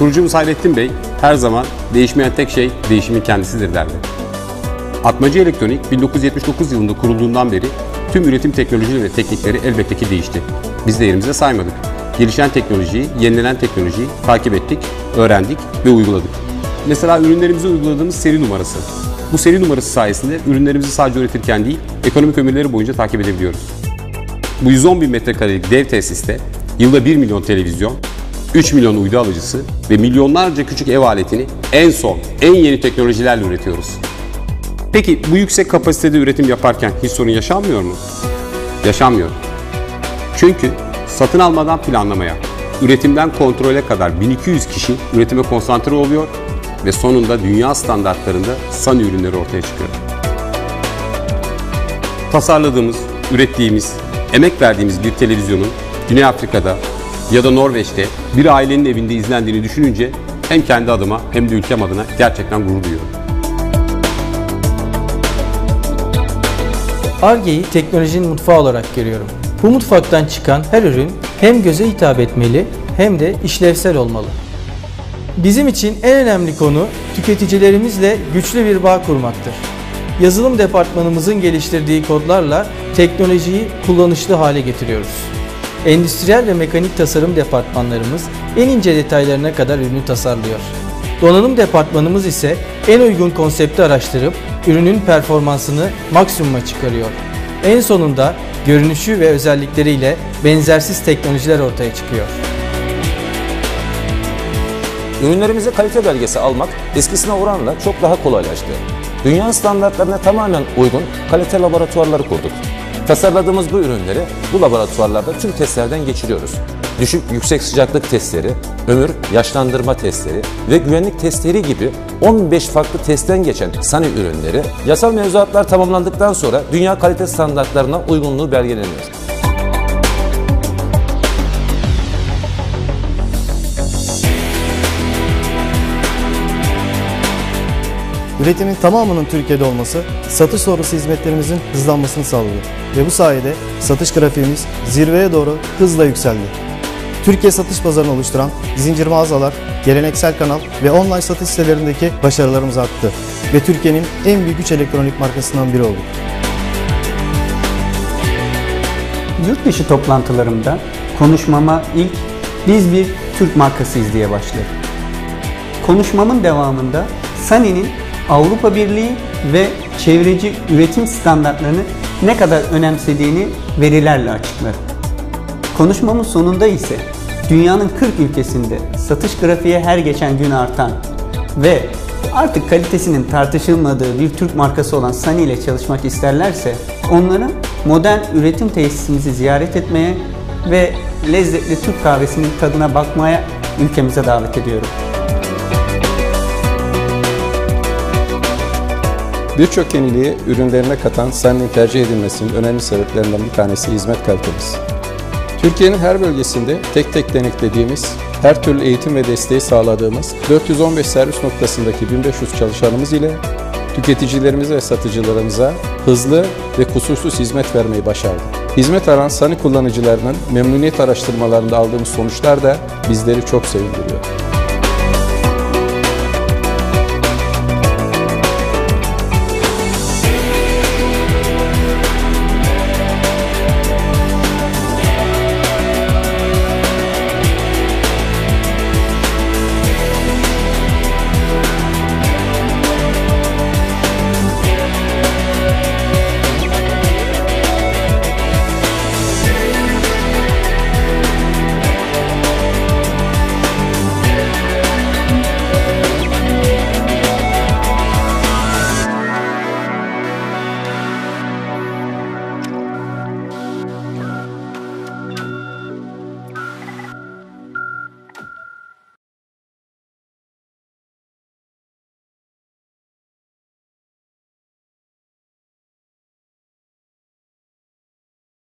Kurucumuz Hayrettin Bey her zaman değişmeyen tek şey değişimin kendisidir derdi. Atmacı Elektronik 1979 yılında kurulduğundan beri tüm üretim teknolojileri ve teknikleri elbette ki değişti. Biz de yerimize saymadık. Gelişen teknolojiyi, yenilenen teknolojiyi takip ettik, öğrendik ve uyguladık. Mesela ürünlerimize uyguladığımız seri numarası. Bu seri numarası sayesinde ürünlerimizi sadece üretirken değil, ekonomik ömürleri boyunca takip edebiliyoruz. Bu 110 bin metrekarelik dev tesiste yılda 1 milyon televizyon, 3 milyon uydu alıcısı ve milyonlarca küçük ev aletini en son, en yeni teknolojilerle üretiyoruz. Peki bu yüksek kapasitede üretim yaparken hiç sorun yaşanmıyor mu? Yaşanmıyor. Çünkü satın almadan planlamaya, üretimden kontrole kadar 1200 kişi üretime konsantre oluyor ve sonunda dünya standartlarında SAN ürünleri ortaya çıkıyor. Tasarladığımız, ürettiğimiz, emek verdiğimiz bir televizyonun Güney Afrika'da ya da Norveç'te bir ailenin evinde izlendiğini düşününce hem kendi adıma hem de ülkem adına gerçekten gurur duyuyorum. Arge'yi teknolojinin mutfağı olarak görüyorum. Bu mutfaktan çıkan her ürün hem göze hitap etmeli hem de işlevsel olmalı. Bizim için en önemli konu tüketicilerimizle güçlü bir bağ kurmaktır. Yazılım departmanımızın geliştirdiği kodlarla teknolojiyi kullanışlı hale getiriyoruz. Endüstriyel ve mekanik tasarım departmanlarımız en ince detaylarına kadar ürünü tasarlıyor. Donanım departmanımız ise en uygun konsepti araştırıp ürünün performansını maksimuma çıkarıyor. En sonunda görünüşü ve özellikleriyle benzersiz teknolojiler ortaya çıkıyor. Ürünlerimize kalite belgesi almak eskisine oranla çok daha kolaylaştı. Dünya standartlarına tamamen uygun kalite laboratuvarları kurduk. Tasarladığımız bu ürünleri bu laboratuvarlarda tüm testlerden geçiriyoruz. Düşük yüksek sıcaklık testleri, ömür yaşlandırma testleri ve güvenlik testleri gibi 15 farklı testten geçen SANI ürünleri yasal mevzuatlar tamamlandıktan sonra dünya kalite standartlarına uygunluğu belgeleniyor. Üretimin tamamının Türkiye'de olması satış sonrası hizmetlerimizin hızlanmasını sağladı ve bu sayede satış grafiğimiz zirveye doğru hızla yükseldi. Türkiye satış pazarını oluşturan zincir mağazalar, geleneksel kanal ve online satış sitelerindeki başarılarımız arttı ve Türkiye'nin en büyük 3 elektronik markasından biri olduk. Yurt dışı toplantılarımda konuşmama ilk biz bir Türk markasıyız diye başlar. Konuşmamın devamında Sani'nin Avrupa Birliği ve çevreci üretim standartlarını ne kadar önemsediğini verilerle açıklar. Konuşmamın sonunda ise dünyanın 40 ülkesinde satış grafiği her geçen gün artan ve artık kalitesinin tartışılmadığı bir Türk markası olan Sunny ile çalışmak isterlerse onları modern üretim tesisimizi ziyaret etmeye ve lezzetli Türk kahvesinin tadına bakmaya ülkemize davet ediyorum. Birçok yeniliği ürünlerine katan Sunny'nin tercih edilmesinin önemli sebeplerinden bir tanesi hizmet kalitemiz. Türkiye'nin her bölgesinde tek tek denetlediğimiz, her türlü eğitim ve desteği sağladığımız 415 servis noktasındaki 1500 çalışanımız ile tüketicilerimize ve satıcılarımıza hızlı ve kusursuz hizmet vermeyi başardık. Hizmet alan Sani kullanıcılarının memnuniyet araştırmalarında aldığımız sonuçlar da bizleri çok sevindiriyor.